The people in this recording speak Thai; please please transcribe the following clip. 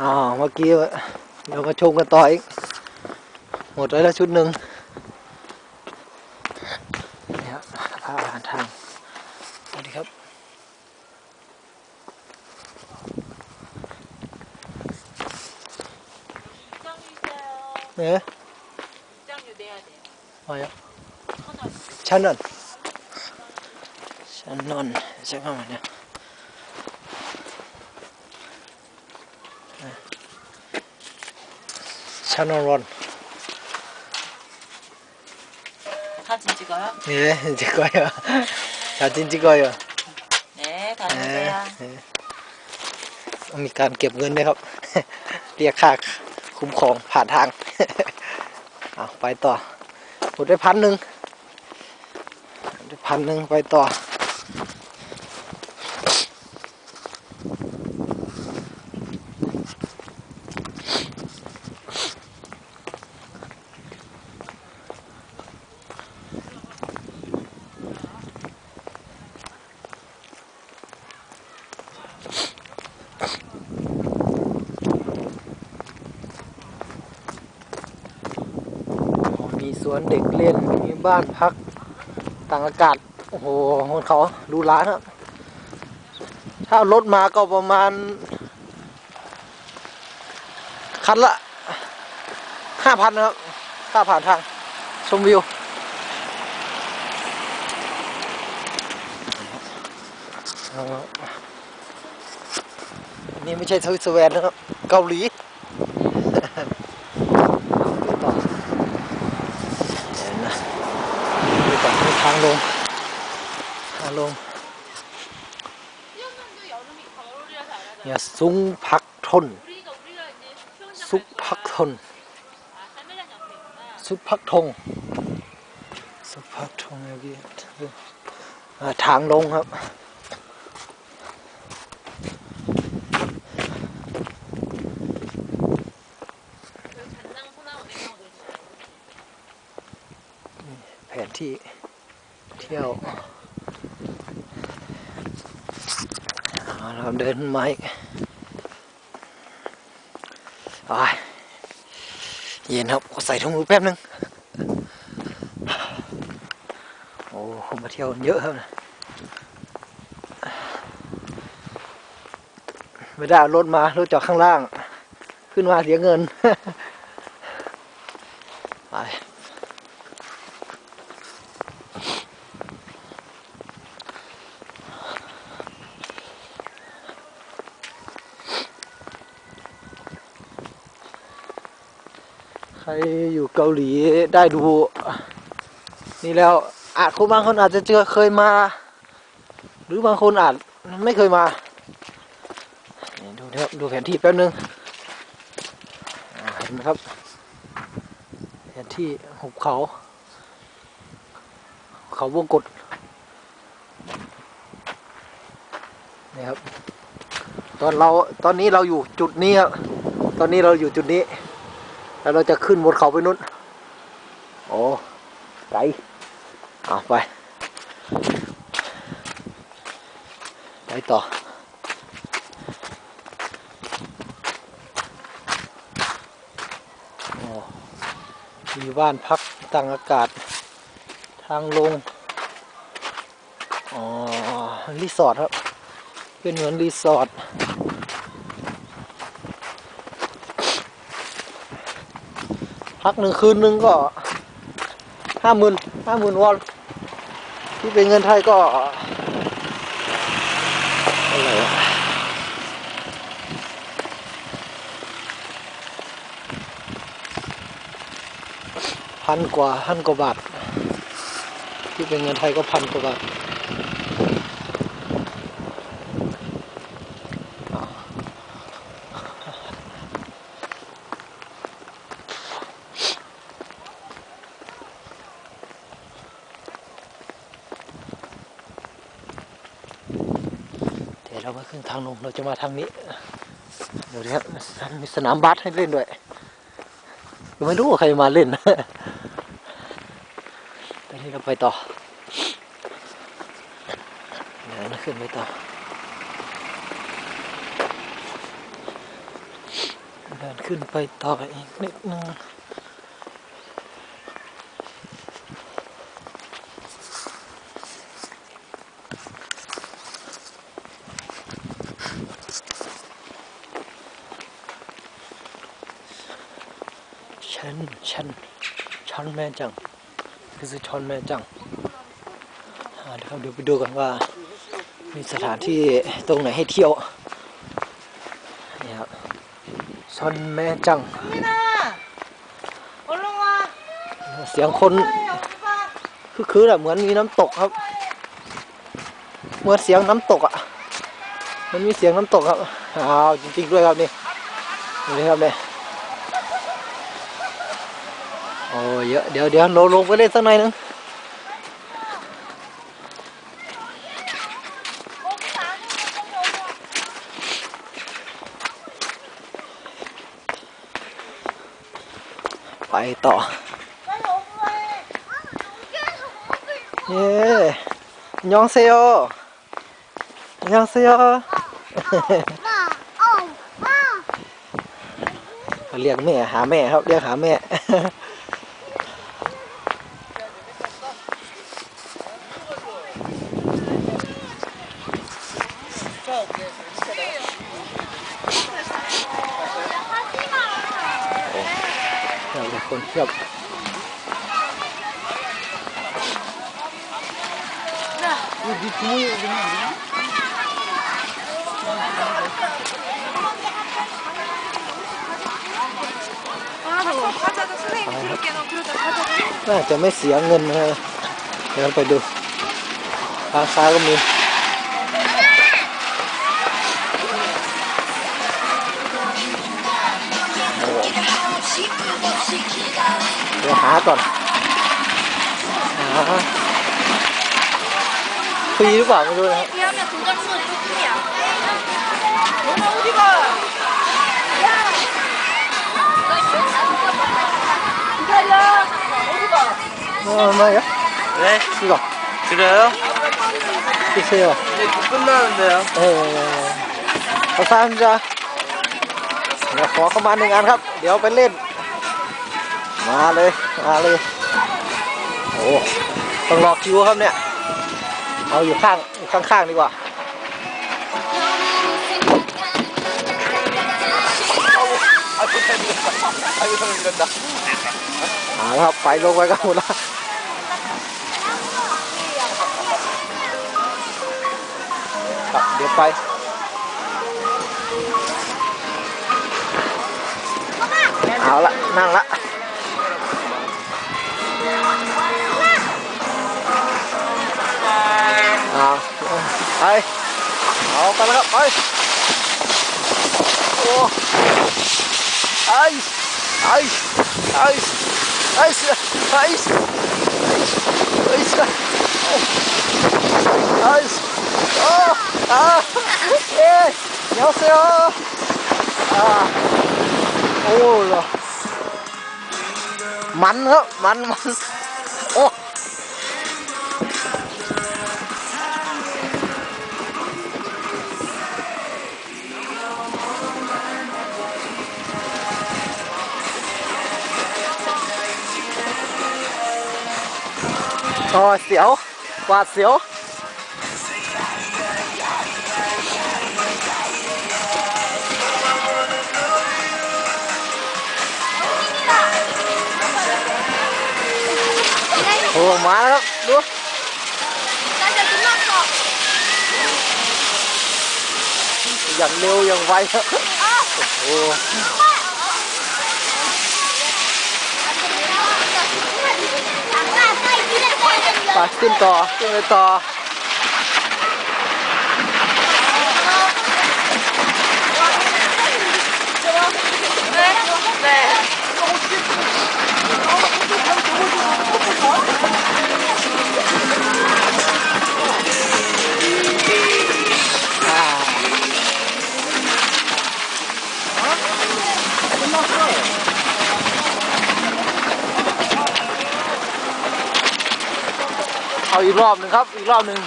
อ๋อเมื่อกี้เดี๋ยมาชมกันต่ออีก หมดไปแล้วชุดหนึ่งเนี่ยผ้าผ่ารทางสวัสดีครับเนี่ยมาแล้วชันนอนชันนอนจะเข้ามาเนี่ย 천 원. 사진 찍어요? 네, 찍어요. 사진 찍어요. 네, เออ 다녀오세요. เออต้องมีการเก็บเงินด้วยครับ เรียกค่าคุ้มครองผ่านทาง เอาไปต่อหมดได้พันหนึ่งได้พันหนึ่งไปต่อ วนเด็กเล่น มีบ้านพักต่างอากาศ โอ้โหคนเขาดูร้านครับ ถ้ารถมาก็ประมาณ คันละห้าพันนะครับค่าผ่านทาง ชมวิว นี่ไม่ใช่สวิตเซอร์แลนด์นะครับ เกาหลี เอาไปต่อ เห็นนะดูก่อนมีทางลงทางลงเนี่ยซุ้งพักทนซุปพักทนซุปพักทงซุปพักทงเมื่อกี้ทางลงครับแผนที่ เที่ยวเราเดินมาอีกอ้เย็นครับขอใส่ถุงมือแป๊บนึง โอ้คนมาเที่ยวเยอะครับนะไม่ได้รถมารถจอดข้างล่าง ขึ้นมาเสียเงิน ไป ใครอยู่เกาหลีได้ดู นี่แล้วอาจคนบางคนอาจจะเจอเคยมา หรือบางคนอาจไม่เคยมาดูนะครับดูแผนที่แป๊บนึงเห็นไหมครับแผนที่หุบเขา เขาวงกฏนี่ครับ ตอนเราตอนนี้เราอยู่จุดนี้ครับตอนนี้เราอยู่จุดนี้ แล้วเราจะขึ้นบนเขาไปนู้น โอ้ไกลเอาไป ไปต่อมีบ้านพักต่างอากาศ ทางลง อ๋อ รีสอร์ทครับ เป็นเหมือนรีสอร์ท พักหนึ่งคืนหนึ่งก็ห้าหมื่นห้าหมื่นวอน ที่เป็นเงินไทยก็อะไรพันกว่าพันกว่าบาท ที่เป็นเงินไทยก็พันกว่าบาท ดี๋ยวเรามาขึ้นทางลงเราจะมาทางนี้เดี๋ยวนะครับมีสนามบาสให้เล่นด้วยไม่รู้ว่าใครมาเล่นตอนนี้เราไปต่อเดี๋ยวขึ้นไปต่อเดินขึ้นไปต่ออีกนิดนึง ชันชันชันแม่จังคือชันแม่จังอ่าเดี๋ยวเดี๋ยวไปดูกันว่า มีสถานที่ตรงไหนให้เที่ยวนี่ครับชอนแม่จัง 얼른 와. เสียงคน 빨리 오빠. คือคือแบบเหมือนมีน้ำตกครับ เหมือนเสียงน้ำตกอ่ะ มันมีเสียงน้ำตกครับอ้าวจริงๆด้วยครับนี่นี่ครับเนี่ย โอ้เยอะเดี๋ยวเดี๋ยวเรลงไปเล่นสักหน่อยนึงไปต่อเย้ยองเซโอยองเซโยเรียกแม่หาแม่ครับ เรียกหาแม่ เดี๋ยวเดี๋ยวคนเทียบน่า ดี๋ยวไปดูร้านค้าก็มี เดี๋ยวหาก่อน หาฟรีหรือเปล่าไม่รู้นะครับ 그러면 도장수 조금이야. 너는 어디 가? 기다려. 어디 가? 어, 얼마야? 네, 이거 드려요? 주세요. 이제 곧 끝나는데요. 네, 네, 네. 감사합니다. เดี๋ยวขอเข้ามาหนึ่งอันครับ เดี๋ยวไปเล่น มาเลย มาเลย โอ้ต้องรอคิวครับเนี่ย เอาอยู่ข้างข้างๆดีกว่าเอาครับไปลงไปกันหมดละครับเดี๋ยวไปเอาละนั่งละ はい。青からがはい。おおアイスアイスアイスアイスアイス。アイスアイス。おおあー。えー、よせよあー。ーら。มันครับ โอ้เสียวหวาดเสีย 가야ไปขึ้นต่อขึ้น เอาอีกรอบหนึ่งครับ อีกรอบหนึ่ง